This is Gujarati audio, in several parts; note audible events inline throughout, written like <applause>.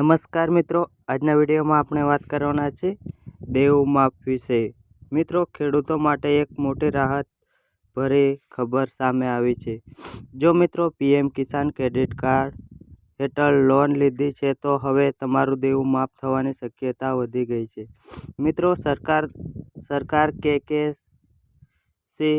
નમસ્કાર મિત્રો, આજના વિડીયોમાં આપણે વાત કરવાના છે દેવ માફ વિશે. મિત્રો, ખેડૂતો માટે એક મોટી રાહત ભરી ખબર સામે આવી છે. જો મિત્રો, પીએમ કિસાન ક્રેડિટ કાર્ડ હેઠળ લોન લીધી છે, તો હવે તમારું દેવું માફ થવાની શક્યતા વધી ગઈ છે. મિત્રો, સરકાર સરકાર કે કે સી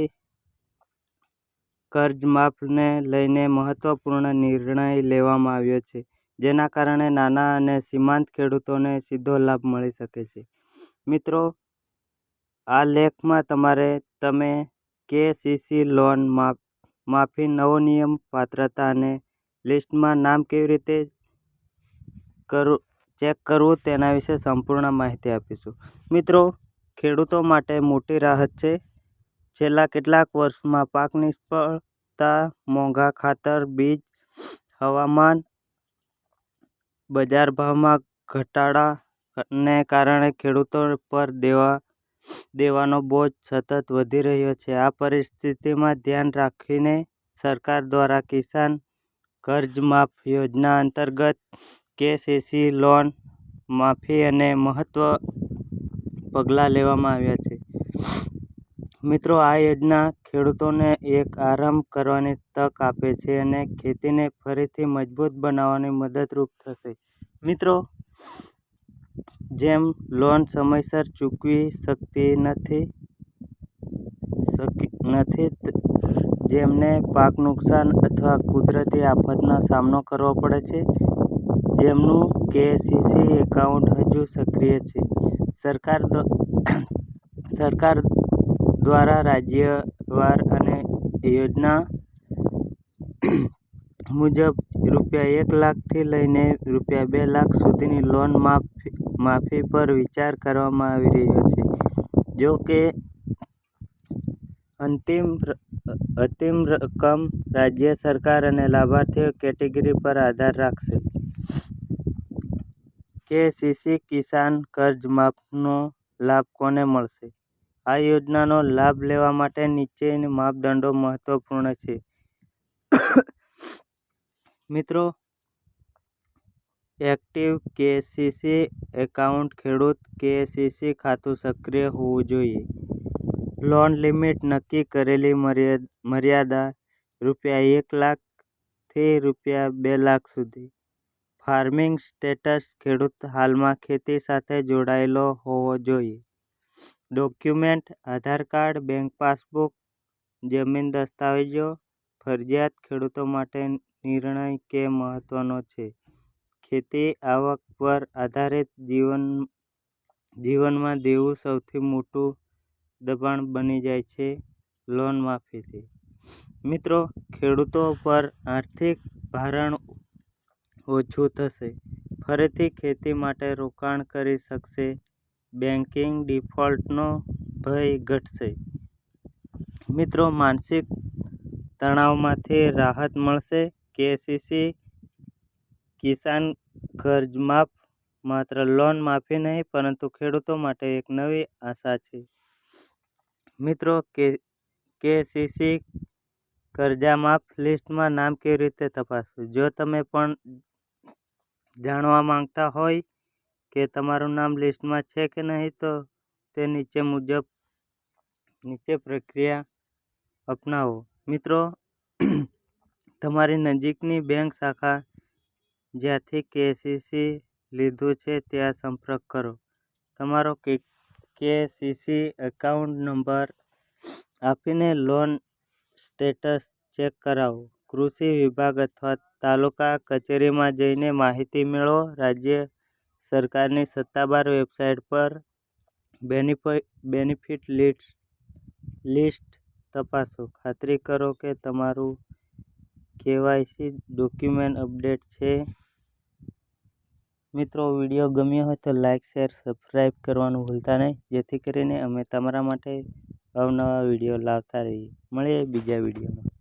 કર્જ માફને લઈને મહત્વપૂર્ણ નિર્ણય લેવામાં આવ્યો છે. જેના કારણે નાના અને સીમાંત ખેડૂતોને સીધો લાભ મળી શકે છે. મિત્રો, આ લેખમાં તમારે તમે કેસીસી લોન માફી નવો નિયમ, પાત્રતા અને લિસ્ટમાં નામ કેવી રીતે કરવું ચેક કરવું તેના વિશે સંપૂર્ણ માહિતી આપીશું. મિત્રો, ખેડૂતો માટે મોટી રાહત છે. છેલ્લા કેટલાક વર્ષમાં પાક નિષ્ફળતા મોંઘા ખાતર, બીજ, હવામાન બજાર ભાવમાં ઘટાડાને કારણે ખેડૂતો પર દેવા, દેવાનો બોજ સતત વધી રહ્યો છે. આ પરિસ્થિતિમાં ધ્યાન રાખીને સરકાર દ્વારા કિસાન કર્જ માફ યોજના અંતર્ગત કેસીસી લોન માફી અને મહત્વ પગલાં લેવામાં આવ્યા છે. મિત્રો, આ યોજના ખેડૂતોને એક આરામ કરવાની તક આપે છે અને ખેતીને ફરીથી મજબૂત બનાવવાની મદદરૂપ થશે. મિત્રો, જેમ લોન સમયસર ચૂકવી શકતી નથી નથી જેમને પાક નુકસાન અથવા કુદરતી આફતનો સામનો કરવો પડે છે, જેમનું કેસીસી એકાઉન્ટ હજુ સક્રિય છે. સરકાર <coughs> સરકાર દ્વારા રાજ્યવાર અને યોજના મુજબ રૂપિયા એક લાખથી લઈને રૂપિયા બે લાખ સુધીની લોન માફી માફી પર વિચાર કરવામાં આવી રહ્યો છે. જો કે, અંતિમ અંતિમ રકમ રાજ્ય સરકાર અને લાભાર્થીઓ કેટેગરી પર આધાર રાખશે. કે સીસી કિસાન કર્જ માફનો લાભ કોને મળશે? આ યોજનાનો લાભ લેવા માટે નીચેની માપદંડો મહત્વપૂર્ણ છે. મિત્રો, એક્ટિવ કેસીસી એકાઉન્ટ ખેડૂત કેસીસી ખાતું સક્રિય હોવું જોઈએ. લોન લિમિટ નક્કી કરેલી મર્યાદા રૂપિયા એક લાખથી રૂપિયા બે લાખ સુધી. ફાર્મિંગ સ્ટેટસ ખેડૂત હાલમાં ખેતી સાથે જોડાયેલો હોવો જોઈએ. Document, Aadhaar card, bank passbook, જમીન દસ્તાવેજો, ફરજિયાત ખેડૂતો માટે નિર્ણય કે મહત્વનો છે. ખેતી આવક પર આધારિત જીવન, જીવનમાં દેવું સૌથી મોટું દબાણ બની જાય છે લોન માફીથી. મિત્રો, ખેડૂતો પર આર્થિક ભારણ ઓછું થશે. ફરીથી ખેતી માટે રોકાણ કરી શકશે બેન્કિંગ ડિફોલ્ટનો ભય ઘટશે. મિત્રો, માનસિક તણાવમાંથી રાહત મળશે. કેસીસી, કિસાન કર્જ માફ માત્ર લોન માફી નહીં, પરંતુ ખેડૂતો માટે એક નવી આશા છે. મિત્રો, કે, કેસીસી કરજા માફ લિસ્ટમાં નામ કેવી રીતે તપાસવું? જો તમે પણ જાણવા માંગતા હોય કે તમારું નામ લિસ્ટમાં છે કે નહીં તો તે નીચે મુજબ નીચે પ્રક્રિયા અપનાવો. મિત્રો, તમારી નજીકની બેંક શાખા જ્યાંથી કેસીસી લીધું છે ત્યાં સંપર્ક કરો. તમારો કે કેસીસી એકાઉન્ટ નંબર આપીને લોન સ્ટેટસ ચેક કરાવો. કૃષિ વિભાગ અથવા તાલુકા કચેરીમાં જઈને માહિતી મેળવો. રાજ્ય સરકારની સત્તાવાર વેબસાઇટ પર બેનિફિટ લિસ્ટ લિસ્ટ તપાસો. ખાતરી કરો કે તમારું કેવાયસી ડોક્યુમેન્ટ અપડેટ છે. મિત્રો, વીડિયો ગમ્યો હોય તો લાઇક શેર સબસ્ક્રાઈબ કરવાનું ભૂલતા નહીં. જેથી કરીને અમે તમારા માટે અવનવા વીડિયો લાવતા રહીએ. મળીએ બીજા વિડીયોમાં.